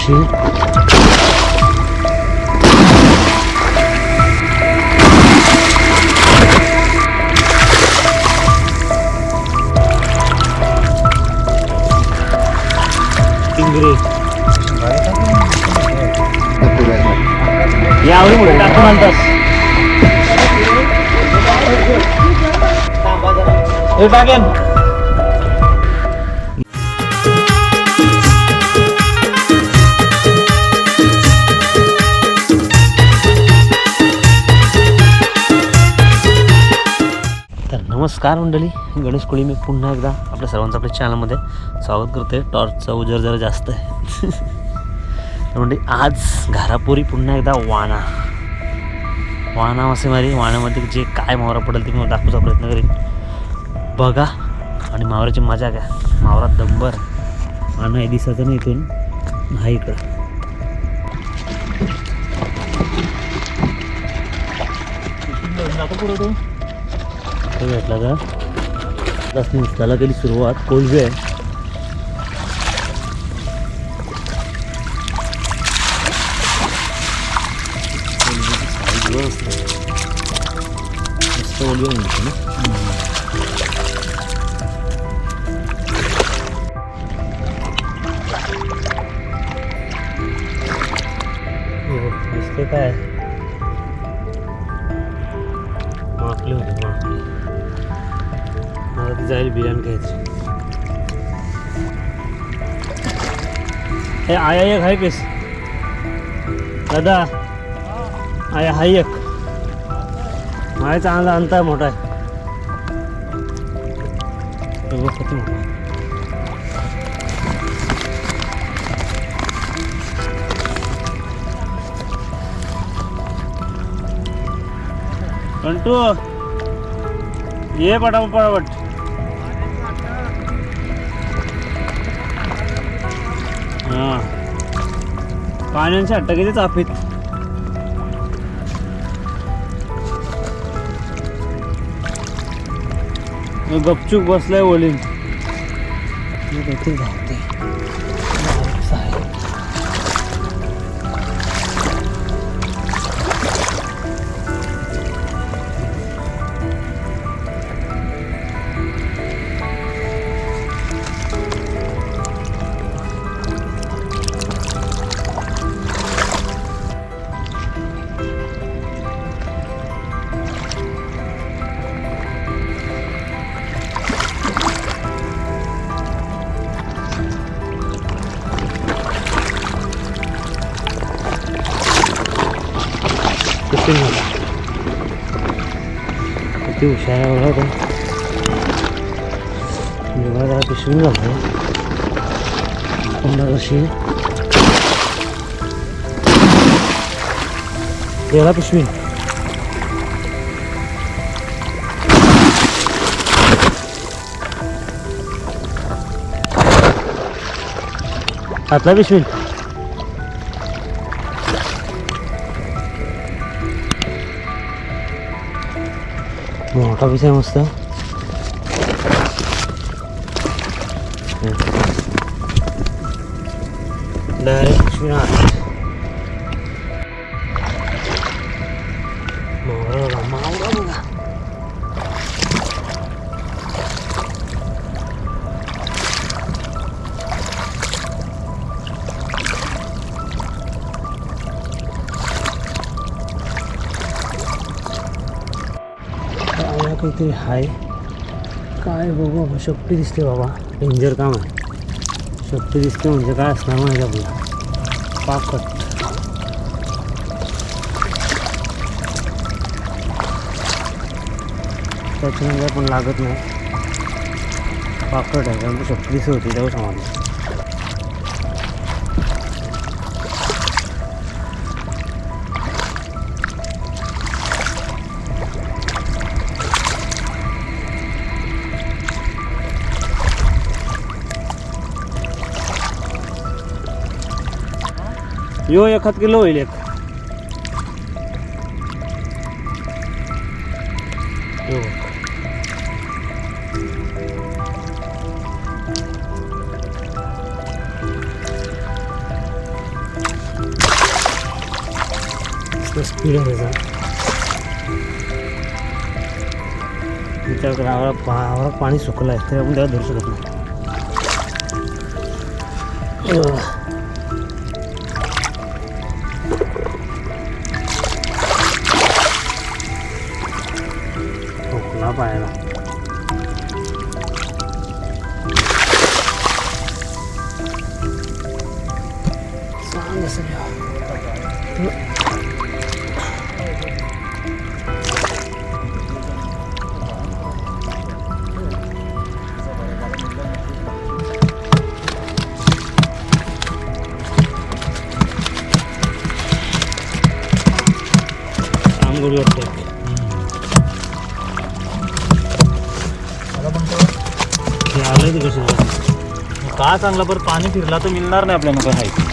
अशी टिंगरे यावरी मुळे टाकून आणतास हे टाकेन नमस्कार मंडळी गणेश कोळी मी पुन्हा एकदा आपल्या सर्वांचं आपल्या चॅनलमध्ये स्वागत करते टॉर्चचा उजर जरा जास्त आहे. तर म्हणजे आज घरापुरी पुन्हा एकदा वाणा वाणा मासेमारी वाण्यामध्ये जे काय मावरा पडेल ते मी दाखवचा प्रयत्न करीन. बघा आणि मावराची मजा घ्या. मावरात दंबर. वाणा आहे दिसायचं नाही इथून हा इकडं. तो. भेटला का बस त्याला केली सुरुवात कोळबे आहे कोळंबीची size बघ असते. मस्त कोळंबी म्हणतो ना जाईल बिर्याणी खायची हे आया एक आहे केस. दादा आया हाय एक. माझ्या चांगला अंतर मोठा आहे. किती मोठा आहे. कंटू ये पटापट. पाण्याची हट्ट चाफेत चाफीत गपचूक बसलाय ओलीन धावते. जरा पिशवून घालतो पुन्हा कशी तेरा पिशवी हातला पिशवी मोठा पिस काहीतरी हाय. काय बघू बाबा शेपटी दिसते बाबा. डेंजर काम आहे. शेपटी दिसते म्हणजे काय असणार माहिती आपल्याला. पाकट. त्याच्यानंतर पण लागत नाही. पाकट आहे कारण शेपटी होती तेव्हा समाज यो एखाद किलो होईल एक. स्पीड विचार पाणी सुकलं आहे ते आपण त्याला धरू शकत नाही. आंघोळी वाटते आलं ते कसं का चांगला? बरं पाणी फिरला तर मिळणार नाही आपल्याला काय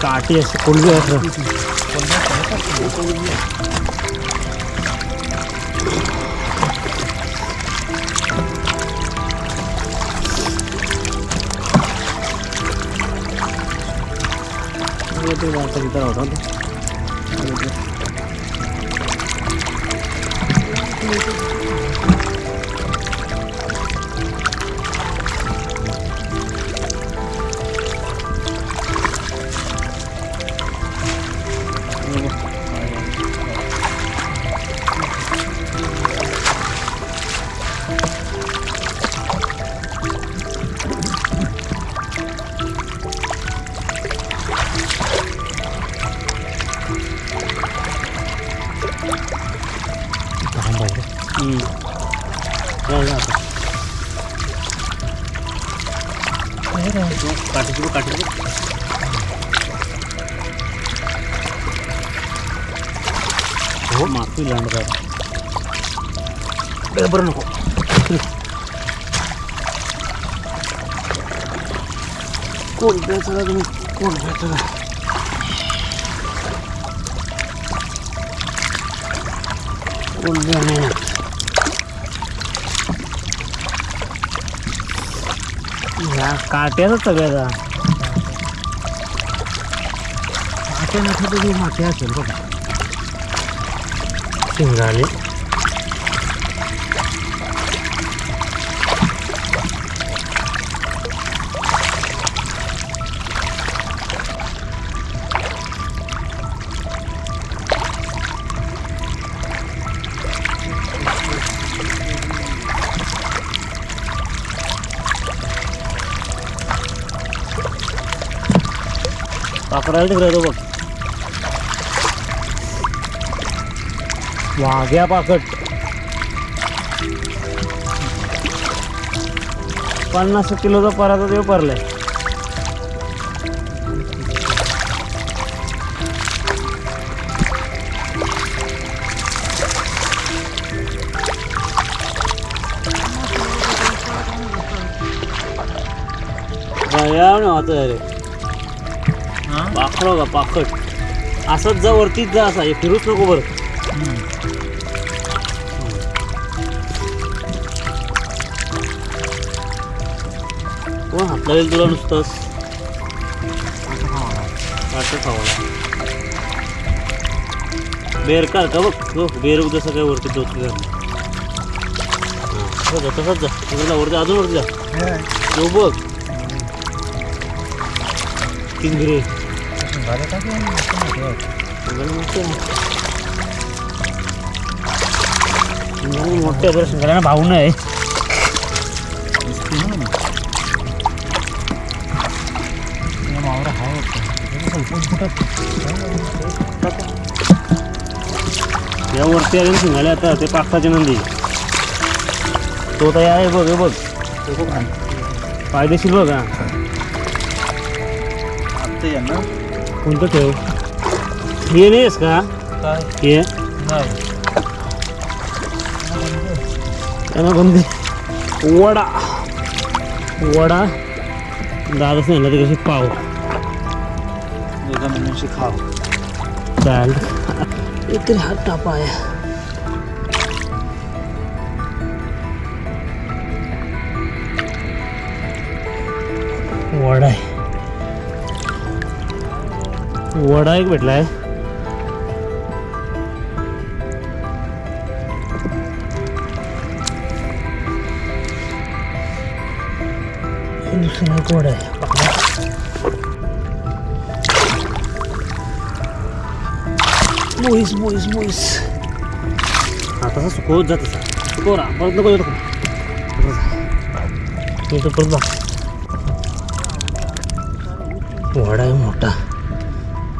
काठी असते कोल्हे असं ते आता होता हो माती लांड काय बरं नको. कोण प्यायचं तुम्ही? कोण प्यायचं कोण नाही? ना ह्या काट्याच सगळ्याचा काट्या नसलं तरी माती असेल बघा. शिंगाले पाकडायला तिकडे तो बघ वाघ्या पाकट पन्नास किलोचा पराचा देव परलाय. रे पाखड का पाखट असंच जा वरतीच जा असा. हे फिरूच नको बरं. कोण हात लागेल तुला नुसतंच वाटत खावाला बेर का का बघ? तो बेर जसं काय वरती डोकी घाल जा तसंच जा तिकडे वरती अजून वरती जा. तो बघ. तीन गिरे मोठे बरं शिंगाला भाऊ नाही. या वरती आले शिंगाले आता ते पाकसाचे नंदी. तो तर आहे बघ हे बघ. फायदेशीर बघ हा. कोणतं ठेव? हे नाहीस का? काय? हे? नाही. त्यांना बंदी वडा. वडा. दादाच नाही ना ते कशी पाव. दोघं मिळून खाव चाल इकडे हात टापा आहे वडा आहे वडा एक भेटलाय दुसरा एक वडा आहे बोईस बोईस बोईस हा तसा सुकवत जा तसा सुकव ना परत नको येऊ नको मी तो परत बघ वाडा आहे मोठा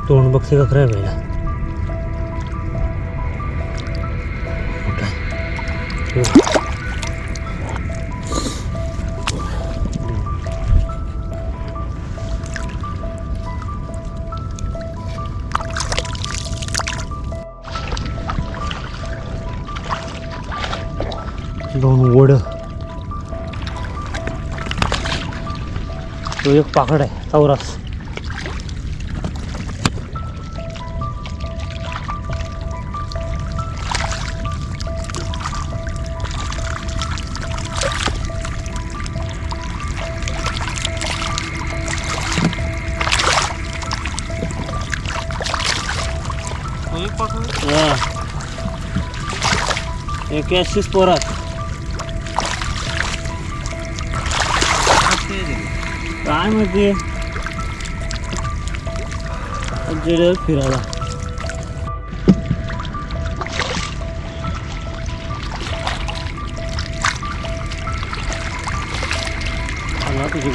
तोंड बघते का खरं पहिला तो एक पाकड आहे चौरास. एक अशीच पोरात काय जेड फिरायला. आला तुझी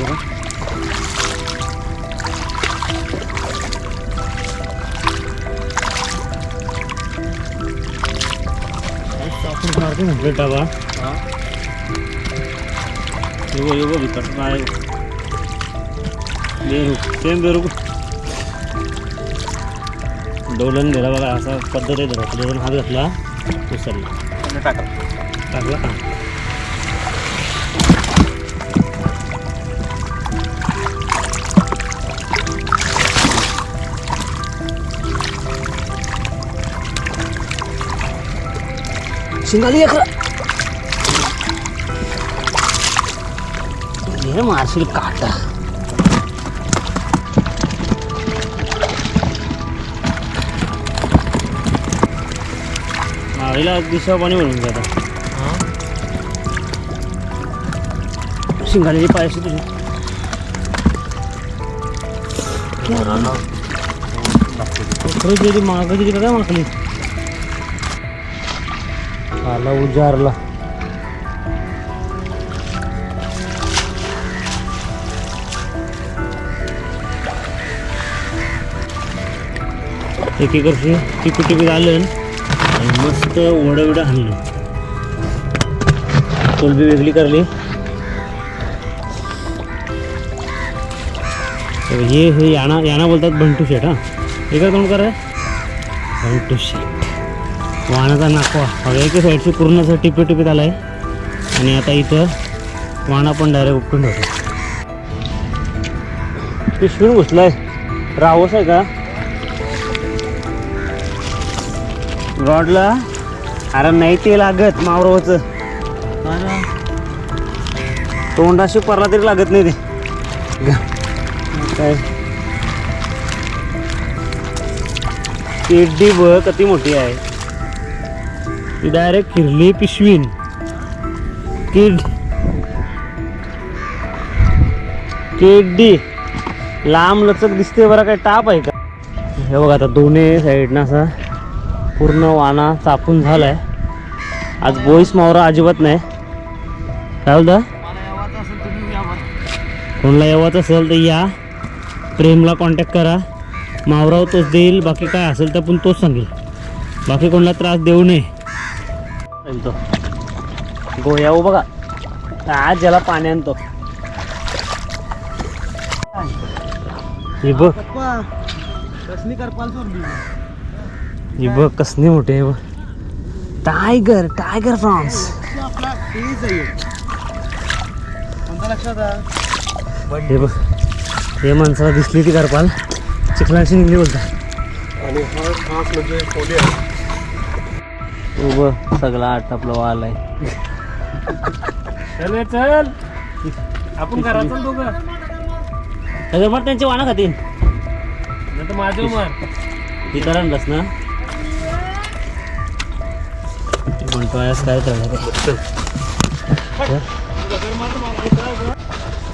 मारते म्हटलं डाबा. येऊ येऊ भितर काय बेरू सेम बेरू डोलन दिला बघा असा पद्धत आहे जरा. डोलन हात घातला उचलला. टाका टाकला हा. शिंगाली एक. हे मारशील काटा. मावेला दिशा पाणी म्हणून जाता शिंगालीची पायाशी तुझी खरंच गेली माग का काय माकली आला उजारला. एक एक वर्षी टिपी टिपी आलं मस्त वडं हल्ली. कोलबी वेगळी करली. तर हे हे याना याना बोलतात बंटू शेट हां. हे काय कोण करा बंटू शेट वाणाचा नाकवा. हवे एका साईडची पूर्ण असं टिपी टिपीत आला आहे आणि आता इथं वाणा पण डायरेक्ट उपटून ठेवतो पिशवीन घुसलाय. रावस आहे का? रॉडला? अरे नाही ते लागत मावरवचं तोंडाशी परला तरी लागत नाही ते. काय? पेड्डी बघ किती मोठी आहे. ती डायरेक्ट फिरली पिशवीन. किड केड्डी लांब लचक दिसते बरं काय टाप आहे का? हे बघा आता दोन्ही साईडनं असा. पूर्ण वाना चापून झालाय. आज बोईस मावरा अजिबात नाही. काय बोलता? कोणाला यावाचं असेल तर या. प्रेमला कॉन्टॅक्ट करा. मावराव तोच देईल बाकी काय असेल तर पण तोच सांगेल. बाकी कोणाला त्रास देऊ नये. तो गोया हो बघा. आज ज्याला पाणी आणतो. हे बघ. कसली करपाल सोडली? ही बघ कसली मोठी आहे बघ टायगर टायगर लक्षात हे बघ हे माणसाला दिसली ती करपाल चिखलांशी निघली हा म्हणजे आहे. उभं सगळा आट आपलं वाल आहे। चल चल। आपण करायचं दोघं मग त्यांची वाणं खातील नाही तर माझं मार तर आणलंस ना।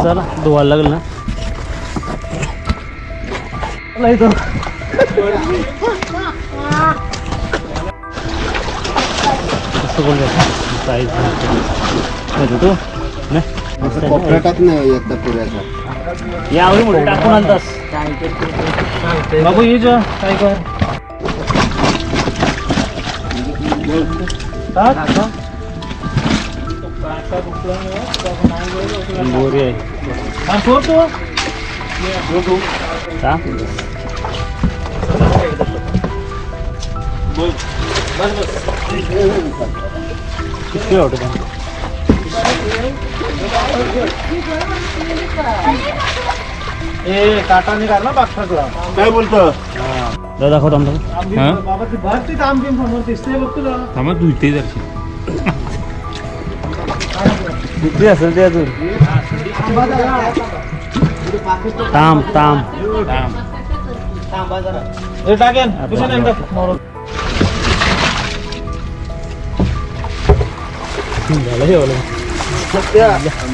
चला धुवायला लागेल ना. तू नाही? टाकून आणतास. बाबू ये जो काय कर? बोरी आहे. वाटत? ए काटा निघाल ना बागठाकला काय बोलतो? दादा दाखवतो आमचं बाबा ती भात ती काम केम समोर दिसते बघ तुला थांबा तू इथे जरशी किती असेल ते अजून ताम ताम हे टाकेन कुठे नाही टाक. झालं हे वालं.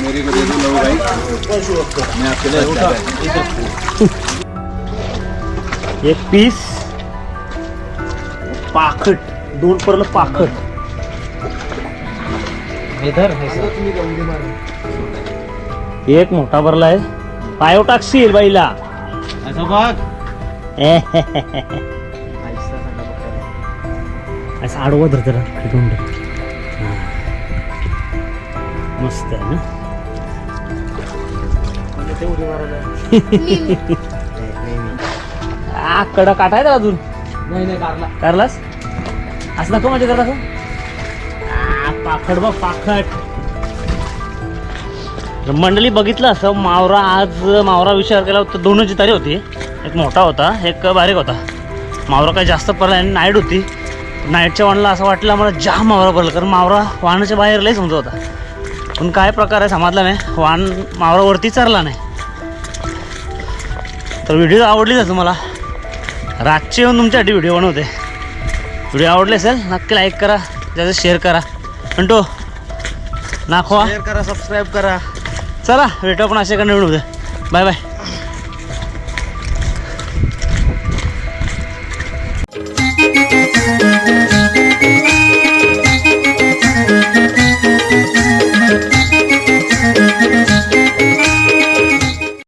मेरे को दे दो लो भाई मैं आपके लिए अच्छा है। एक पीस पाखट. दोन परलं पाखट. इधर है एक मोठा भरला आहे. पायो टाकशील बाईला. असं बघ. असं आडवं धर जरा. हा. मस्त आहे ना? आ, कडा काटा आहे अजून. नाही नाही कारला. करलास? असं दाखव माझ्या कर दाखव पाखड बघ पाखड. मंडळी बघितलं असं मावरा आज मावरा विचार केला होता दोनच जितारी होती. एक मोठा होता एक बारीक होता. मावरा काही जास्त पडला आणि नाईट होती. नाईटच्या वाणला असं वाटलं मला जाम मावरा पडला कारण मावरा वाहनाच्या बाहेर लई समजा होता. पण काय प्रकार आहे समजला नाही. वाहन मावरावरती चरला नाही. तर व्हिडिओ आवडलीच मला. रातचे येऊन तुमच्यासाठी व्हिडिओ बनवते. व्हिडिओ आवडले असेल नक्की लाईक करा त्याचं शेअर करा. म्हणतो नाखवा शेअर करा सबस्क्राईब करा. चला भेटू आपण असे कडे बाय बाय